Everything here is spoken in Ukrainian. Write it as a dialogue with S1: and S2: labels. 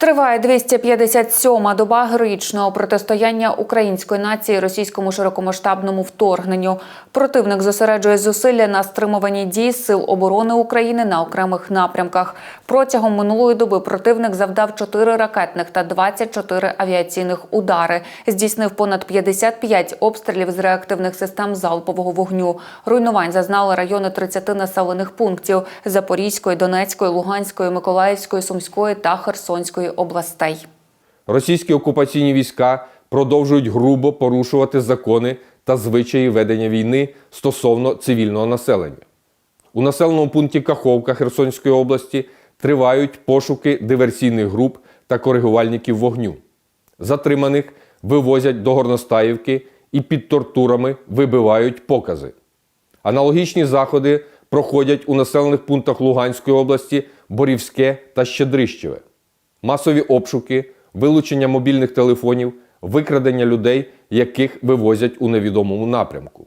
S1: Триває 257-ма доба героїчного протистояння української нації російському широкомасштабному вторгненню. Противник зосереджує зусилля на стримуванні дій сил оборони України на окремих напрямках. Протягом минулої доби противник завдав 4 ракетних та 24 авіаційних удари. Здійснив понад 55 обстрілів з реактивних систем залпового вогню. Руйнувань зазнали райони 30 населених пунктів Запорізької, Донецької, Луганської, Миколаївської, Сумської та Херсонської областей.
S2: Російські окупаційні війська продовжують грубо порушувати закони та звичаї ведення війни стосовно цивільного населення. У населеному пункті Каховка Херсонської області тривають пошуки диверсійних груп та коригувальників вогню. Затриманих вивозять до Горностаївки і під тортурами вибивають покази. Аналогічні заходи проходять у населених пунктах Луганської області Борівське та Щедрищеве. Масові обшуки, вилучення мобільних телефонів, викрадення людей, яких вивозять у невідомому напрямку.